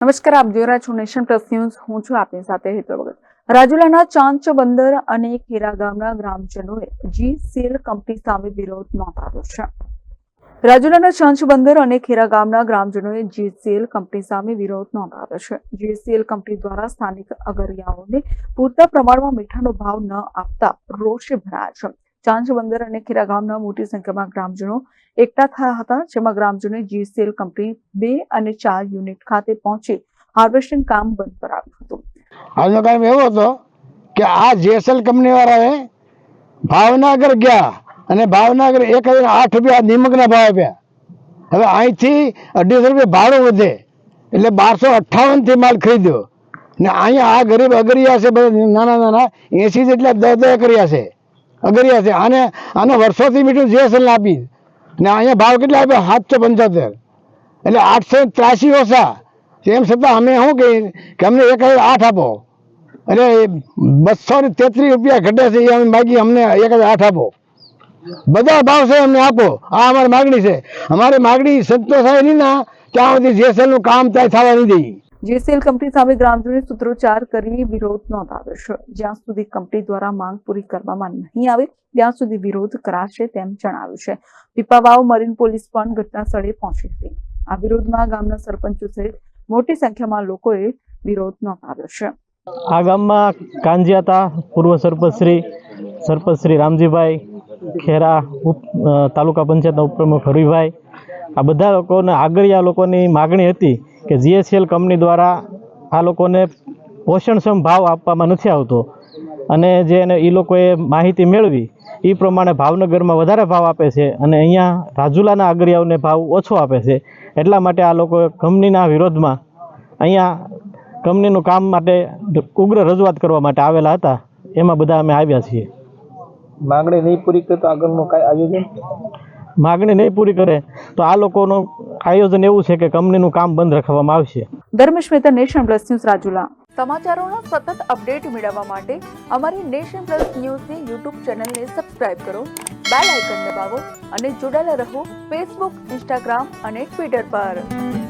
નમસ્કાર, આપ જોઈ રહ્યા છો નેશન પ્લસ ન્યૂઝ. હું છું આપની સાથે હેતલ ભગત. રાજુલાના ચાંચ બંદર અને ખેરા ગામના ગ્રામજનોએ જી સેલ કંપની સામે વિરોધ નોંધાવ્યો છે. રાજુલાના ચાંચ બંદર અને ખેરા ગામના ગ્રામજનોએ જી સેલ કંપની સામે વિરોધ નોંધાવ્યો છે. જી સેલ કંપની દ્વારા સ્થાનિક અગરિયાઓને પૂરતા પ્રમાણમાં મીઠાનો ભાવ ન આપતા રોષે ભરાયા છે. ચાંચ બંદર અને ખેરા ગામના મોટી સંખ્યામાં ગ્રામજનો એકઠા થયા હતા, જેમાં ગ્રામજનોએ સેલ કંપની બે અને ચાર યુનિટ ખાતે પહોંચી હાર્વેસ્ટિંગ કામ બંધ કરાવ્યું હતું. આજનો કામ એવો હતો કે આ જેસેલ કંપની વાળાએ ભાવનગર ગયા અને ભાવનગર એક હજાર આઠ રૂપિયા નિમકના ભાવ આપ્યા. હવે અહીંથી અઢીસો રૂપિયા ભાડું વધે એટલે બારસો અઠ્ઠાવનથી માલ ખરીદ્યો. ને અહીંયા આ ગરીબ અગરિયા છે, બધા નાના નાના એસી જેટલા દર દર કર્યા છે. અગરિયા છે. આને આને વર્ષોથી મીઠું જીએસએલ આપી. ને અહીંયા ભાવ કેટલા આપ્યા? સાતસો પંચોતેર. એટલે આઠસો ત્રાસી ઓછા. તેમ છતાં અમે શું કહીએ? કે અમને એક હજાર આઠ આપો. એટલે બસો ને તેત્રીસ રૂપિયા ઘટે છે. એ અમે માગી અમને એક હજાર આઠ આપો. બધા ભાવ છે અમને આપો. આ અમારી માગણી છે. અમારી માગણી સંતોષાય નહીં ના ત્યાં સુધી જીએસએલનું કામ ત્યાં થવા નહીં દઈએ જીસીએલ કંપની સામે ગ્રામજનોએ સૂત્રોચ્ચાર કરી વિરોધ નોંધાવ્યો છે. જ્યાં સુધી કંપની દ્વારા માંગ પૂરી કરવામાં નહીં આવે, ત્યાં સુધી વિરોધ કરાશે તેમ જણાવ્યું છે. પીપાવાવ મરીન પોલીસ પણ ઘટના સ્થળે પહોંચી હતી. આ વિરોધમાં ગામના સરપંચો સહિત મોટી સંખ્યામાં લોકોએ વિરોધ નોંધાવ્યો છે. આ ગામમાં કાંજિયાતા પૂર્વ સરપંચશ્રી સરપંચશ્રી રામજીભાઈ ખેરા ઉપ તાલુકા પંચાયતના ઉપપ્રમુખ હરિભાઈ આ બધા લોકોને આગળિયા લોકોની માગણી હતી કે જીએસએલ કંપની દ્વારા આ લોકોને પોષણક્ષમ ભાવ આપવામાં નથી આવતો. અને જે એને એ લોકોએ માહિતી મેળવી એ પ્રમાણે ભાવનગરમાં વધારે ભાવ આપે છે અને અહીંયા રાજુલાના આગળિયાઓને ભાવ ઓછો આપે છે. એટલા માટે આ લોકો કંપનીના વિરોધમાં અહીંયા કંપનીનું કામ માટે ઉગ્ર રજૂઆત કરવા માટે આવેલા હતા. એમાં બધા અમે આવ્યા છીએ. માંગણી નહીં પૂરી કરે તો આગળનું કાંઈ આયોજન? માગણી નહીં પૂરી કરે, તો આ લોકોનું આયોજન એવું છે કે કંપનીનું કામ બંધ રાખવામાં આવશે. Dharmesh Mehta, nation plus news Rajula. સમાચારોના સતત અપડેટ મેળવવા માટે અમારી નેશન પ્લસ ન્યૂઝની યુટ્યુબ ચેનલને સબસ્ક્રાઇબ કરો, બેલ આઇકન દબાવો અને જોડાયેલા રહો ફેસબુક, ઇન્સ્ટાગ્રામ અને ટ્વિટર પર.